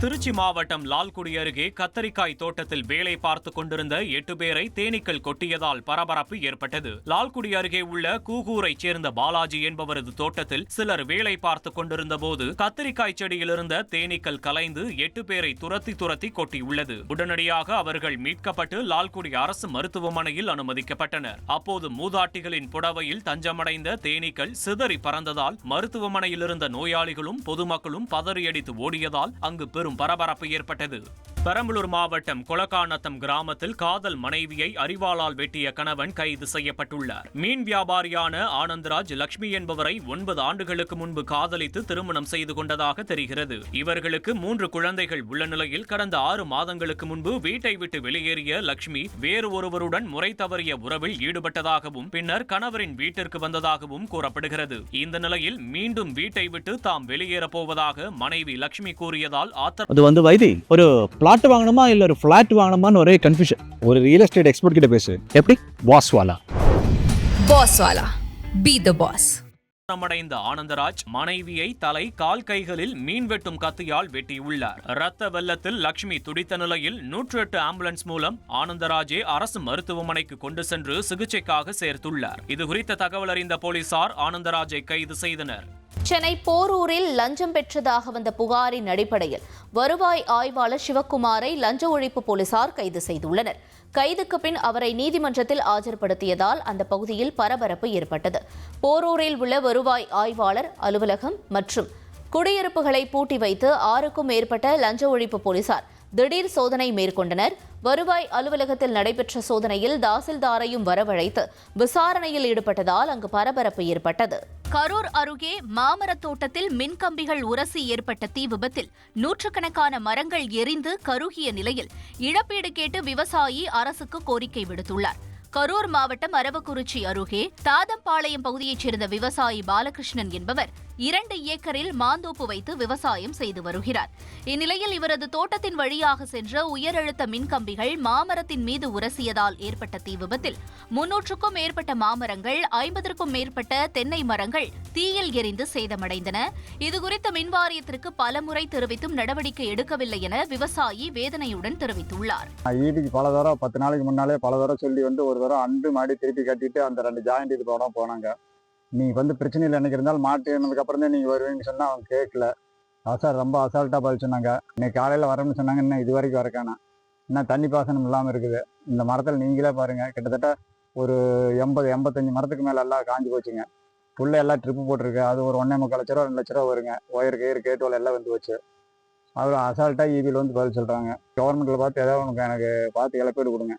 திருச்சி மாவட்டம் லால்குடி அருகே கத்தரிக்காய் தோட்டத்தில் வேலை பார்த்துக் கொண்டிருந்த எட்டு பேரை தேனீக்கள் கொட்டியதால் பரபரப்பு ஏற்பட்டது. லால்குடி அருகே உள்ள கூகூரைச் சேர்ந்த பாலாஜி என்பவரது தோட்டத்தில் சிலர் வேலை பார்த்துக் கொண்டிருந்த போது கத்தரிக்காய் செடியில் இருந்த தேனீக்கள் கலைந்து எட்டு பேரை துரத்தி துரத்தி கொட்டியுள்ளது. உடனடியாக அவர்கள் மீட்கப்பட்டு லால்குடி அரசு மருத்துவமனையில் அனுமதிக்கப்பட்டனர். அப்போது மூதாட்டிகளின் புடவையில் தஞ்சமடைந்த தேனீக்கள் சிதறி பறந்ததால் மருத்துவமனையில் இருந்த நோயாளிகளும் பொதுமக்களும் பதறியடித்து ஓடியதால் அங்கு பெரும் பரபரப்பு ஏற்பட்டது. பெரம்பலூர் மாவட்டம் கொலக்காநத்தம் கிராமத்தில் காதல் மனைவியை அறிவாளால் வெட்டிய கணவன் கைது செய்யப்பட்டுள்ளார். மீன் வியாபாரியான ஆனந்தராஜ் லட்சுமி என்பவரை ஒன்பது ஆண்டுகளுக்கு முன்பு காதலித்து திருமணம் செய்து கொண்டதாக தெரிகிறது. இவர்களுக்கு மூன்று குழந்தைகள் உள்ள நிலையில் கடந்த ஆறு மாதங்களுக்கு முன்பு வீட்டை விட்டு வெளியேறிய லட்சுமி வேறு ஒருவருடன் முறை தவறிய உறவில் ஈடுபட்டதாகவும் பின்னர் கணவரின் வீட்டிற்கு வந்ததாகவும் கூறப்படுகிறது. இந்த நிலையில் மீண்டும் வீட்டை விட்டு தாம் வெளியேறப் போவதாக மனைவி லட்சுமி கூறியதால் ஆத்தர் அது வந்து வைதி ஒரு பிளாட் வாங்கணுமா இல்லை ஒரு ஃப்ளாட் வாங்கணுமான்னு ஒரே கன்ஃபியூஷன் ஒரு ரியல் எஸ்டேட் எக்ஸ்பர்ட் கிட்ட பேசு. எப்படி? வாஸ்வாலா பாஸ் வாலா பி த பாஸ் மரணமடைந்த ஆனந்தராஜ் மனைவியை தலை கால் கைகளில் மீன் வெட்டும் கத்தியால் வெட்டியுள்ளார். ரத்த வெள்ளத்தில் லட்சுமி துடித்த நிலையில் நூற்று எட்டு ஆம்புலன்ஸ் மூலம் ஆனந்தராஜை அரசு மருத்துவமனைக்கு கொண்டு சென்று சிகிச்சைக்காக சேர்த்துள்ளார். இது குறித்த தகவல் அறிந்த போலீசார் ஆனந்தராஜை கைது செய்தனர். சென்னை போரூரில் லஞ்சம் பெற்றதாக வந்த புகாரின் அடிப்படையில் வருவாய் ஆய்வாளர் சிவக்குமாரை லஞ்ச ஒழிப்பு போலீசார் கைது செய்துள்ளனர். கைதுக்கு பின் அவரை நீதிமன்றத்தில் ஆஜர்படுத்தியதால் அந்த பகுதியில் பரபரப்பு ஏற்பட்டது. போரூரில் உள்ள வருவாய் ஆய்வாளர் அலுவலகம் மற்றும் குடியிருப்புகளை பூட்டி வைத்து ஆறுக்கும் மேற்பட்ட லஞ்ச ஒழிப்பு போலீசார் திடீர் சோதனை மேற்கொண்டனர். வருவாய் அலுவலகத்தில் நடைபெற்ற சோதனையில் தாசில்தாரையும் வரவழைத்து விசாரணையில் ஈடுபட்டதால் அங்கு பரபரப்பு ஏற்பட்டது. கரூர் அருகே மாமரத் தோட்டத்தில் மின்கம்பிகள் உரசி ஏற்பட்ட தீ விபத்தில் நூற்றுக்கணக்கான மரங்கள் எரிந்து கருகிய நிலையில் இழப்பீடு கேட்டு விவசாயி அரசுக்கு கோரிக்கை விடுத்துள்ளார். கரூர் மாவட்டம் அரவக்குறிச்சி அருகே தாதம்பாளையம் பகுதியைச் சேர்ந்த விவசாயி பாலகிருஷ்ணன் என்பவர் இரண்டு ஏக்கரில் மாந்தோப்பு வைத்து விவசாயம் செய்து வருகிறார். இந்நிலையில் இவரது தோட்டத்தின் வழியாக சென்ற உயரழுத்த மின்கம்பிகள் மாமரத்தின் மீது உரசியதால் ஏற்பட்ட தீ விபத்தில் முன்னூற்றுக்கும் மேற்பட்ட மாமரங்கள் ஐம்பதற்கும் மேற்பட்ட தென்னை மரங்கள் தீயில் எரிந்து சேதமடைந்தன. இதுகுறித்து மின்வாரியத்திற்கு பலமுறை தெரிவித்தும் நடவடிக்கை எடுக்கவில்லை என விவசாயி வேதனையுடன் தெரிவித்துள்ளார். ஈபிக்கு பல தடவை பத்து நாளைக்கு முன்னாலே பல தடவை சொல்லி வந்து ஒரு தடவை அண்டு மாடி திருப்பி கட்டிட்டு அந்த ரெண்டு ஜாயிண்ட் இது போனாங்க. நீங்கள் வந்து பிரச்சனையில் எனக்கு இருந்தால் மாட்டு அப்புறம் தான் நீங்கள் வருவீங்கன்னு சொன்னால் அவங்க கேட்கல. அசால் ரொம்ப அசால்ட்டாக பதில் சொன்னாங்க. இன்னைக்கு காலையில் வரேன்னு சொன்னாங்க. இன்னும் இது வரைக்கும் வரக்கானா. இன்னும் தண்ணி பாசனம் இல்லாமல் இருக்குது. இந்த மரத்தில் நீங்களே பாருங்கள் கிட்டத்தட்ட ஒரு எண்பது எண்பத்தஞ்சு மரத்துக்கு மேலே எல்லாம் காஞ்சி போச்சுங்க. உள்ளே எல்லாம் ட்ரிப்பு போட்டிருக்கு. அது ஒரு ஒன்றே முக்கால் லட்ச ரூபா ரெண்டு லட்ச ரூபா வருங்க. ஒயர் கயிறு கேட்டுவல் எல்லாம் வந்து வச்சு அவர் அசால்ட்டாக ஈபியில் வந்து பதில் சொல்கிறாங்க கவர்மெண்ட்டில் பார்த்து ஏதாவது உனக்கு எனக்கு பார்த்து இழப்பீடு கொடுங்க.